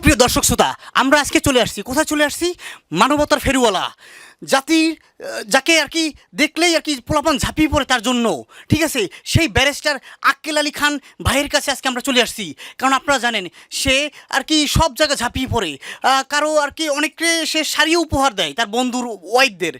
সুপ্রিয় দর্শক শ্রোতা আমরা আজকে চলে আসছি। কোথায় চলে আসছি? মানবতার ফেরিওয়ালা জাতির যাকে আর কি দেখলেই আর কি পোলাপান ঝাঁপিয়ে পড়ে তার জন্য। ঠিক আছে? সেই ব্যারিস্টার আক্কেল আলী খান ভাইয়ের কাছে আজকে আমরা চলে আসছি। কারণ আপনারা জানেন সে আর কি সব জায়গায় ঝাঁপিয়ে পড়ে। কারও আর কি অনেককে সে শাড়িও উপহার দেয় তার বন্ধুর ওয়াইফদের।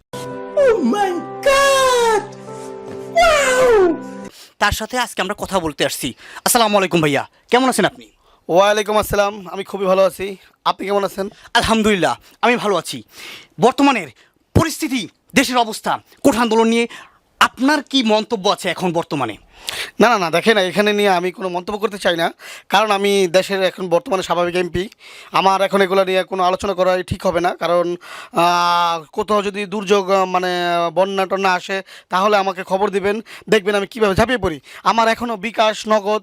তার সাথে আজকে আমরা কথা বলতে আসছি। আসসালামু আলাইকুম ভাইয়া কেমন আছেন আপনি? ওয়ালাইকুম আসসালাম, আমি খুবই ভালো আছি। আপনি কেমন আছেন? আলহামদুলিল্লাহ, আমি ভালো আছি। বর্তমানের পরিস্থিতি, দেশের অবস্থা, কোঠ আন্দোলন নিয়ে আপনার কি মন্তব্য আছে এখন বর্তমানে? না না না, দেখেন, এখানে নিয়ে আমি কোনো মন্তব্য করতে চাই না। কারণ আমি দেশের এখন বর্তমানে স্বাভাবিক এমপি। আমার এখন এগুলো নিয়ে কোনো আলোচনা করা ঠিক হবে না। কারণ কোথাও যদি দুর্যোগ মানে বন্যা টন্যা আসে, তাহলে আমাকে খবর দিবেন। দেখবেন আমি কীভাবে ঝাঁপিয়ে পড়ি। আমার এখনও বিকাশ, নগদ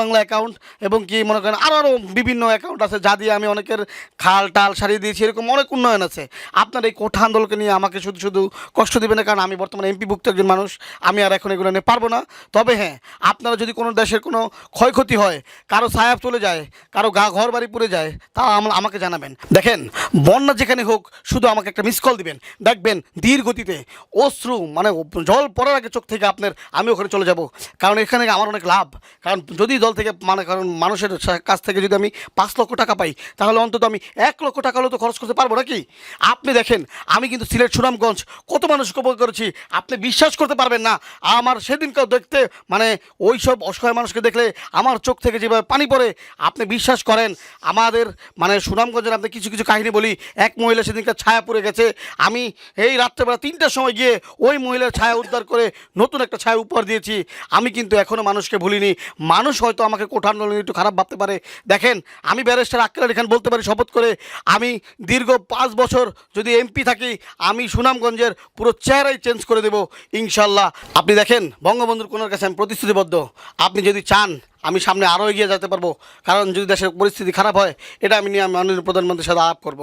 বাংলা অ্যাকাউন্ট এবং কি মনে করেন আরও আরও বিভিন্ন অ্যাকাউন্ট আছে, যা দিয়ে আমি অনেকের খাল টাল সারিয়ে দিয়েছি, এরকম অনেক উন্নয়ন আছে। আপনার এই কোঠা আন্দোলনকে নিয়ে আমাকে শুধু শুধু কষ্ট দিবেন না, কারণ আমি বর্তমানে এমপিভুক্ত একজন মানুষ। আমি আর এখন এগুলো নিয়ে পারব না। তবে হ্যাঁ আপনারা যদি কোনো দেশের কোনো ক্ষয়ক্ষতি হয়, কারও ছায়াপ চলে যায়, কারও গা ঘর বাড়ি পুড়ে যায়, তা আমা- আমাকে জানাবেন। দেখেন, বন্যা যেখানে হোক, শুধু আমাকে একটা মিস কল দিবেন। দেখবেন, ধীর গতিতে অশ্রু মানে জল পড়ার আগে চোখ থেকে আপনার, আমি ওখানে চলে যাব। কারণ এখানে আমার অনেক লাভ। কারণ যদি দল থেকে মানে কারণ মানুষের কাছ থেকে যদি আমি পাঁচ লক্ষ টাকা পাই, তাহলে অন্তত আমি এক লক্ষ টাকা হলেও তো খরচ করতে পারব নাকি? আপনি দেখেন, আমি কিন্তু সিলেট সুনামগঞ্জ, কত মানুষ কবর করেছি, আপনি বিশ্বাস করতে পারবেন না। আমার সেদিনকেও দেখতে মানে ওই সব অসহায় মানুষকে দেখলে আমার চোখ থেকে যেভাবে পানি পড়ে, আপনি বিশ্বাস করেন, আমাদের মানে সুনামগঞ্জের আপনি কিছু কিছু কাহিনী বলি, এক মহিলা সেদিনকার ছায়া পড়ে গেছে, আমি এই রাত্রেবেলা তিনটার সময় গিয়ে ওই মহিলার ছায়া উদ্ধার করে নতুন একটা ছায়া উপহার দিয়েছি, আমি কিন্তু এখনও মানুষকে ভুলিনি, মানুষ হয়তো আমাকে কোঠা আন্দোলন একটু খারাপ ভাবতে পারে। দেখেন, আমি ব্যারিস্টার আক্কেল আলী খান বলতে পারি শপথ করে, আমি দীর্ঘ পাঁচ বছর যদি এমপি থাকি, আমি সুনামগঞ্জের পুরো চেহারাই চেঞ্জ করে দেব, ইনশাল্লাহ। আপনি দেখেন, বঙ্গবন্ধুর কোনার কাছে আমি প্রতিশ্রুতিবদ্ধ। আপনি যদি চান, আমি সামনে আরও এগিয়ে যেতে পারব। কারণ যদি দেশের পরিস্থিতি খারাপ হয়, এটা আমি নিয়ে আমি মাননীয় প্রধানমন্ত্রীর সাথে আলাপ করব।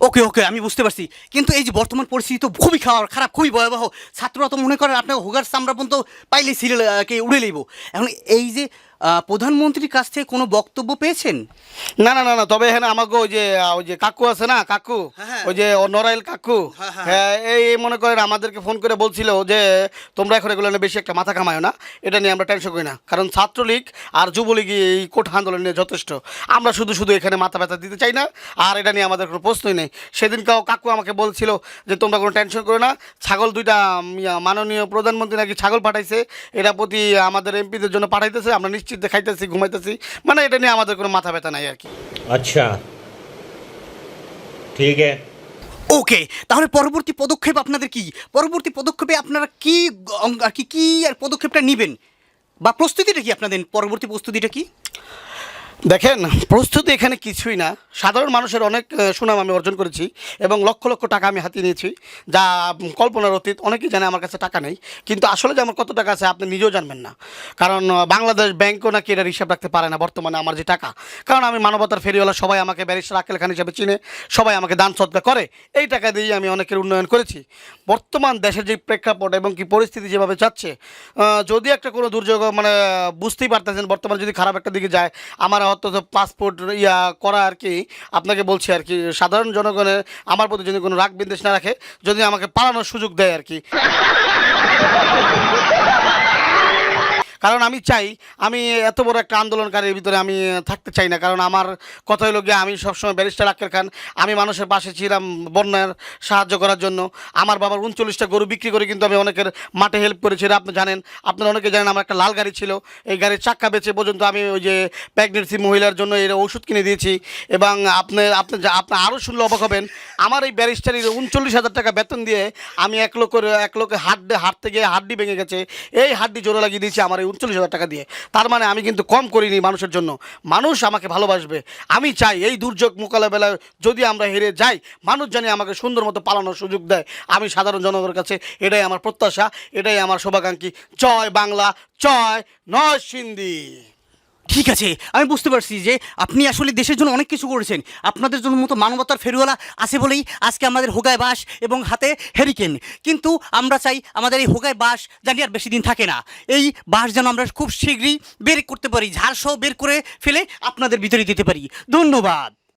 ওকে ওকে, আমি বুঝতে পারছি। কিন্তু এই যে বর্তমান পরিস্থিতি তো খুবই খারাপ খারাপ, খুবই ভয়াবহ। ছাত্ররা তো মনে করেন আপনার হুগার সামরা পর্যন্ত পাইলে সিরিয়ালকে উড়ে লইব। এখন এই যে প্রধানমন্ত্রীর কাছ থেকে কোনো বক্তব্য পেয়েছেন? না না না না তবে এখানে আমাকে ওই যে ওই যে কাকু আছে না কাকু হ্যাঁ। ওই যে নরাইল কাকু হ্যাঁ, হ্যাঁ, হ্যাঁ। এই এই মনে করেন আমাদেরকে ফোন করে বলছিল যে তোমরা এখন এগুলো বেশি একটা মাথা কামায় না এটা নিয়ে আমরা টেনশন করি না। কারণ ছাত্রলীগ আর যুবলীগ এই কোঠ আন্দোলন নিয়ে যথেষ্ট। আমরা শুধু শুধু এখানে মাথা ব্যথা দিতে চাই না আর এটা নিয়ে আমাদের কোনো প্রশ্নই নেই। সেদিন কাউ কাকু আমাকে বলছিল যে তোমরা কোনো টেনশন করো না ছাগল দুইটা মাননীয় প্রধানমন্ত্রী নাকি ছাগল পাঠাইছে এটা প্রতি আমাদের এমপিদের জন্য পাঠাইতেছে আমরা নিশ্চিন্তে খাইতেছি ঘুমাইতেছি। মানে এটা নিয়ে আমাদের কোনো মাথা ব্যথা নাই আর কি। আচ্ছা। ঠিক আছে ওকে তাহলে পরবর্তী পদক্ষেপ আপনাদের কি? পরবর্তী পদক্ষেপে আপনারা কি আর কি কি আর পদক্ষেপটা নেবেন? বা প্রস্তুতিটা কি আপনাদের? পরবর্তী প্রস্তুতিটা কি? দেখেন, প্রস্তুতি এখানে কিছুই না। সাধারণ মানুষের অনেক সুনাম আমি অর্জন করেছি এবং লক্ষ লক্ষ টাকা আমি হাতিয়ে নিয়েছি, যা কল্পনার অতীত, অনেকেই জানে আমার কাছে টাকা নেই। কিন্তু আসলে যে আমার কত টাকা আছে, আপনি নিজেও জানবেন না। কারণ বাংলাদেশ ব্যাংকও নাকি এটা হিসাব রাখতে পারে না বর্তমানে আমার যে টাকা। কারণ আমি মানবতার ফেরিওয়ালা, সবাই আমাকে ব্যারিস্টার আকেল খান হিসাবে চিনে, সবাই আমাকে দান সৎকার করে। এই টাকা দিয়েই আমি অনেকের উন্নয়ন করেছি। বর্তমান দেশের যে প্রেক্ষাপট এবং কি পরিস্থিতি যেভাবে যাচ্ছে যদি একটা কোনো দুর্যোগ মানে বুঝতেই পারতেছেন, বর্তমান যদি খারাপ একটা দিকে যায়, আমার অন্তত পাসপোর্ট ইয়া করা আর কি আপনাকে বলছি আর কি সাধারণ জনগণের আমার প্রতি যদি কোনো রাগ বিদ্বেষ না রাখে, যদি আমাকে পালানোর সুযোগ দেয় আর কি কারণ আমি চাই, আমি এত বড় একটা আন্দোলনকারীর ভিতরে আমি থাকতে চাই না। কারণ আমার কথা হলো গিয়ে, আমি সবসময় ব্যারিস্টার আক্কের খান, আমি মানুষের পাশে ছিলাম বন্যার সাহায্য করার জন্য। আমার বাবার উনচল্লিশটা গরু বিক্রি করে কিন্তু আমি অনেকের মাঠে হেল্প করেছি আপনি জানেন। আপনারা অনেকে জানেন আমার একটা লাল গাড়ি ছিল, এই গাড়ির চাক্কা বেচে পর্যন্ত আমি ওই যে প্রেগনেন্সি মহিলার জন্য এর ওষুধ কিনে দিয়েছি। এবং আপনি আপনি আপনি আরও শুনলে অবাক হবেন, আমার এই ব্যারিস্টারির উনচল্লিশ হাজার টাকা বেতন দিয়ে আমি এক লোকের এক লোকের হাড্ডে, হাঁটতে গিয়ে হাড্ডি ভেঙে গেছে। এই হাড্ডি জোরে লাগিয়ে দিয়েছি আমার এই উনচল্লিশ হাজার টাকা দিয়ে। তার মানে আমি কিন্তু কম করিনি মানুষের জন্য। মানুষ আমাকে ভালোবাসবে। আমি চাই এই দুর্যোগ মোকাবেলায় যদি আমরা হেরে যাই, মানুষ জানি আমাকে সুন্দর মতো পালানোর সুযোগ দেয়। আমি সাধারণ জনগণের কাছে এটাই আমার প্রত্যাশা, এটাই আমার শোভাকাঙ্ক্ষী। জয় বাংলা, জয় নয় সিন্দি ঠিক আছে, আমি বুঝতে পারছি যে আপনি আসলে দেশের জন্য অনেক কিছু করেছেন। আপনাদের জন্য মতো মানবতার ফেরুয়ালা আছে বলেই আজকে আমাদের হোগায় বাস এবং হাতে হেরিকেন কিন্তু আমরা চাই আমাদের এই হোগায় বাস জানি আর বেশি দিন থাকে না। এই বাস যেন আমরা খুব শীঘ্রই বের করতে পারি, ঝাড়সহ বের করে ফেলে আপনাদের ভিতরে দিতে পারি। ধন্যবাদ।